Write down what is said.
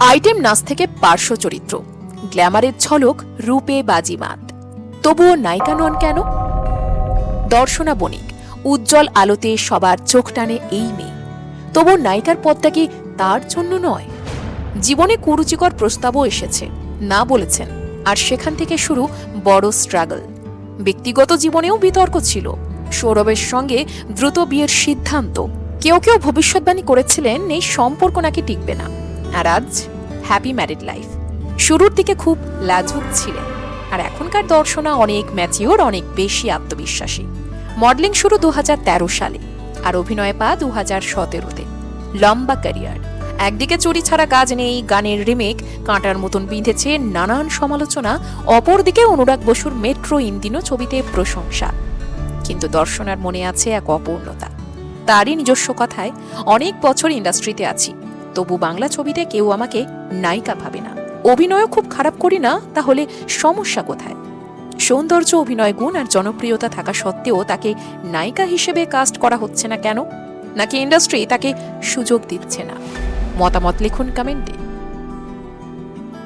Item নাচ থেকে পার্শ্ব চরিত্র। গ্ল্যামারের ঝলক, রূপে বাজিমাত। তবুও নায়িকা নন কেন? দর্শনা বণিক, উজ্জ্বল আলোতে সবার চোখ টানে এই মেয়ে। তবু নায়িকার পদটা কি তার জন্য নয়? জীবনে কুরুচিকর প্রস্তাবও এসেছে, না বলেছেন। আর সেখান থেকে শুরু বড় স্ট্রাগল ব্যক্তিগত জীবনেও বিতর্ক ছিল। সৌরভের সঙ্গে দ্রুত বিয়ের সিদ্ধান্ত। কেউ কেউ ভবিষ্যৎবাণী করেছিলেন, এই সম্পর্ক নাকি টিকবে না। আর আজ হ্যাপি ম্যারিড লাইফ শুরুর দিকে খুব লাজুক ছিলেন, আর এখনকার দর্শনা অনেক ম্যাচিওর অনেক বেশি আত্মবিশ্বাসী। মডেলিং শুরু দু সালে, আর অভিনয় পা দু হাজার সতেরোতে। লম্বা ক্যারিয়ার একদিকে চুরি ছাড়া কাজ নেই, গানের রিমেক কাঁটার মতন বিঁধেছে নানান সমালোচনা, অপরদিকে অনুরাগ বসুর মেট্রো ইন্দিনো ছবিতে প্রশংসা। কিন্তু দর্শনার মনে আছে এক অপূর্ণতা। তারই নিজস্ব কথায় অনেক বছর ইন্ডাস্ট্রিতে আছি। তবু বাংলা ছবিতে কেউ আমাকে নায়িকা ভাবে না। অভিনয়ও খুব খারাপ করি না, তাহলে সমস্যা কোথায়? সৌন্দর্য, অভিনয় গুণ আর জনপ্রিয়তা থাকা সত্ত্বেও তাকে নায়িকা হিসেবে কাস্ট করা হচ্ছে না কেন? নাকি ইন্ডাস্ট্রি তাকে সুযোগ দিচ্ছে না? মতামত লিখুন কমেন্টে।